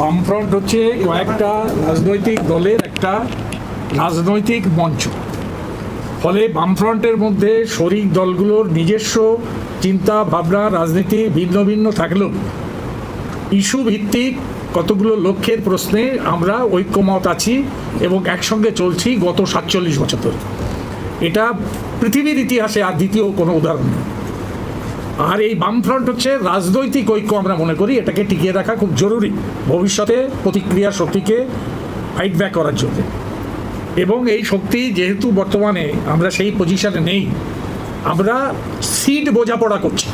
বামফ্রন্ট হচ্ছে কয়েকটা রাজনৈতিক দলের একটা রাজনৈতিক মঞ্চ। ফলে বামফ্রন্টের মধ্যে শরিক দলগুলোর নিজস্ব চিন্তা, ভাবনা, রাজনীতি ভিন্ন ভিন্ন থাকলেও ইস্যু ভিত্তিক কতগুলো লক্ষ্যের প্রশ্নে আমরা ঐক্যমত আছি এবং একসঙ্গে চলছি গত সাতচল্লিশ বছর ধরে। এটা পৃথিবীর ইতিহাসে আর দ্বিতীয় কোনো উদাহরণ নেই। আর এই বামফ্রন্ট হচ্ছে রাজনৈতিক ঐক্য আমরা মনে করি, এটাকে টিকিয়ে রাখা খুব জরুরি ভবিষ্যতে প্রতিক্রিয়া শক্তিকে ফাইট ব্যাক করার জন্য। এবং এই শক্তি যেহেতু বর্তমানে আমরা সেই পজিশনে নেই, আমরা সিট বোঝাপড়া করছি।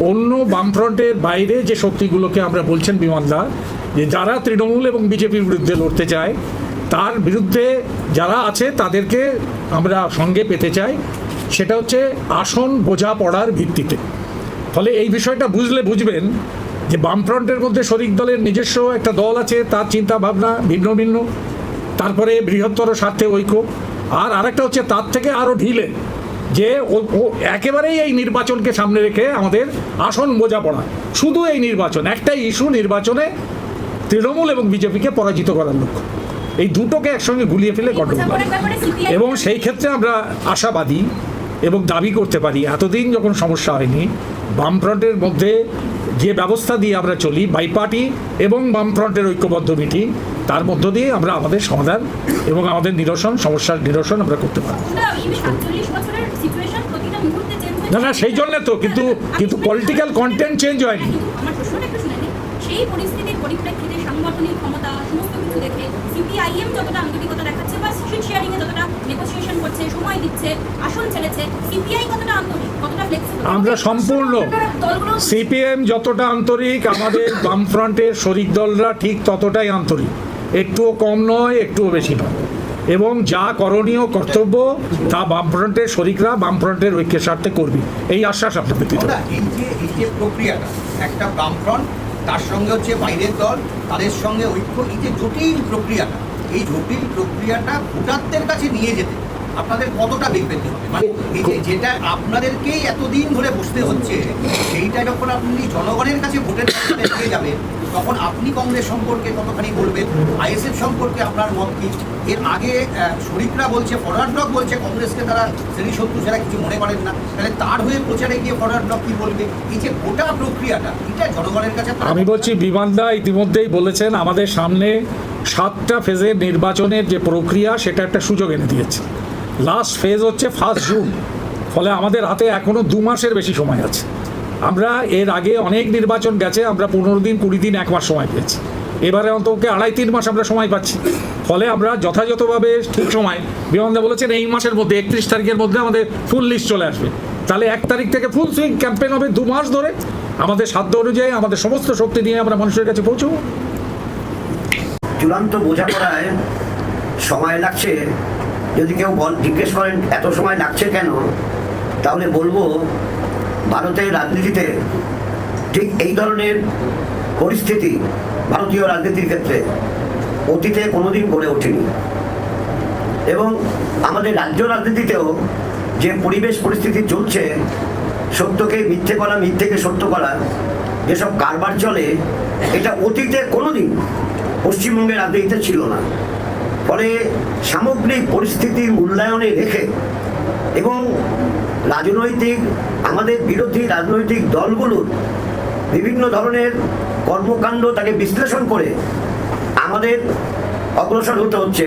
অন্য বামফ্রন্টের বাইরে যে শক্তিগুলোকে আমরা বলছেন বিমানদা, যে যারা তৃণমূল এবং বিজেপির বিরুদ্ধে লড়তে চায়, তার বিরুদ্ধে যারা আছে তাদেরকে আমরা সঙ্গে পেতে চাই, সেটা হচ্ছে আসন বোঝাপড়ার ভিত্তিতে। ফলে এই বিষয়টা বুঝলে বুঝবেন যে বামফ্রন্টের মধ্যে শরিক দলের নিজস্ব একটা দল আছে তার চিন্তা ভাবনা ভিন্ন ভিন্ন। তারপরে বৃহত্তর স্বার্থে ঐক্য। আর আরেকটা হচ্ছে তার থেকে আরও ঢিলে যে একেবারেই এই নির্বাচনকে সামনে রেখে আমাদের আসন বোঝাপড়া শুধু এই নির্বাচন একটাই ইস্যু নির্বাচনে তৃণমূল এবং বিজেপিকে পরাজিত করার লক্ষ্য। এই দুটোকে একসঙ্গে গুলিয়ে ফেলে CPI এবং সেই ক্ষেত্রে আমরা আশাবাদী এবং দাবি করতে পারি এতদিন যখন সমস্যা হয়নি বামফ্রন্টের মধ্যে যে ব্যবস্থা দিয়ে আমরা চলি বাই পার্টি এবং বামফ্রন্টের ঐক্যবদ্ধ মিটিং তার মধ্য দিয়ে আমরা আমাদের সমাধান এবং আমাদের নিরসন সমস্যার নিরসন আমরা করতে পারি না, এই 47 বছরের situation প্রতিটা মুহূর্তে change হচ্ছে। না না সেই জন্য তো কিন্তু কিন্তু পলিটিক্যাল কন্টেন্ট চেঞ্জ হয়নি কিন্তু আমার প্রশ্নটা একটু শুনে সেই পরিস্থিতির পরিপ্রেক্ষিতে সাংগঠনিক ক্ষমতা সমস্ত কিছু দেখে সিপিআইএম যতটা আন্তরিকতা দেখাচ্ছে বা সিট শেয়ারিং এ যতটা নেগোসিয়েশন করছে সময় দিচ্ছে আসন ছেড়েছে সিপিআই কতটা আন্তরিক কতটা ফ্লেক্সিবল আমরা সম্পূর্ণ সিপিএম যতটা আন্তরিক আমাদের বামফ্রন্টের শরিক দলরা ঠিক ততটাই আন্তরিক। একটুও কম নয় একটুও বেশি নয়। এবং যা করণীয় কর্তব্য তা বামফ্রন্টের শরিকরা বামফ্রন্টের ঐক্যের স্বার্থে করবি। এই আশ্বাস আপনাদের দিতে এই এই যে প্রক্রিয়াটা একটা বামফ্রন্ট তার সঙ্গে হচ্ছে বাইরের দল, তাদের সঙ্গে ঐক্য, এই যে জটিল প্রক্রিয়াটা, এই জটিল প্রক্রিয়াটা ভোটারদের কাছে নিয়ে যেতে। আপনাদের কতটা বেগ পেতে হবে? মানে যেটা আপনাদেরকেই এতদিন ধরে বসতে হচ্ছে সেইটা যখন আপনি জনগণের কাছে ভোটের নিয়ে যাবেন তখন আপনি কংগ্রেস সম্পর্কে কতখানি বলবেন? আইএসএফ সম্পর্কে আপনার মত কি? এর আগে আহ, শরিকরা বলছে ফরওয়ার্ড ব্লক বলছে কংগ্রেসকে তারা শ্রেণি শত্রু ছাড়া কিছু মনে করেন না। তাহলে তার হয়ে প্রচারে গিয়ে ফরওয়ার্ড ব্লক কি বলবে? এই যে গোটা প্রক্রিয়াটা এটা জনগণের কাছে আমি বলছি বিমানদা ইতিমধ্যেই বলেছেন আমাদের সামনে সাতটা ফেজের নির্বাচনের যে প্রক্রিয়া সেটা একটা সুযোগ এনে দিয়েছে। লাস্ট ফেজ হচ্ছে ফার্স্ট জুন ফলে আমাদের হাতে এখনও দু মাসের বেশি সময় আছে। আমরা এর আগে অনেক নির্বাচন গেছে, আমরা পনেরো দিন, কুড়ি দিন, এক মাস সময় পেয়েছি। এবারে অন্তকে আড়াই, তিন মাস আমরা সময় পাচ্ছি। ফলে আমরা যথাযথভাবে ঠিক সময় বিমানদা বলেছেন এই মাসের মধ্যে, একত্রিশ তারিখের মধ্যে আমাদের ফুল লিস্ট চলে আসবে। তাহলে এক তারিখ থেকে ফুল সুইং ক্যাম্পেন হবে দু মাস ধরে। আমাদের সাধ্য অনুযায়ী, আমাদের সমস্ত শক্তি নিয়ে আমরা মানুষের কাছে পৌঁছবো। চূড়ান্ত বোঝাপড়ায় সময় লাগছে যদি কেউ বল- জিজ্ঞেস করেন, এত সময় লাগছে কেন? তাহলে বলব, ভারতের রাজনীতিতে ঠিক এই ধরনের পরিস্থিতি ভারতীয় রাজনীতির ক্ষেত্রে অতীতে কোনোদিন গড়ে ওঠেনি। এবং আমাদের রাজ্য রাজনীতিতেও যে পরিবেশ পরিস্থিতি চলছে, সত্যকে মিথ্যে করা, মিথ্যেকে সত্য করা, যেসব কারবার চলে, এটা অতীতে কোনোদিন পশ্চিমবঙ্গের রাজনীতিতে ছিল না। ফলে সামগ্রিক পরিস্থিতি মূল্যায়নে রেখে এবং রাজনৈতিক, আমাদের বিরোধী রাজনৈতিক দলগুলোর বিভিন্ন ধরনের কর্মকাণ্ড তাকে বিশ্লেষণ করে আমাদের অগ্রসর হতে হচ্ছে।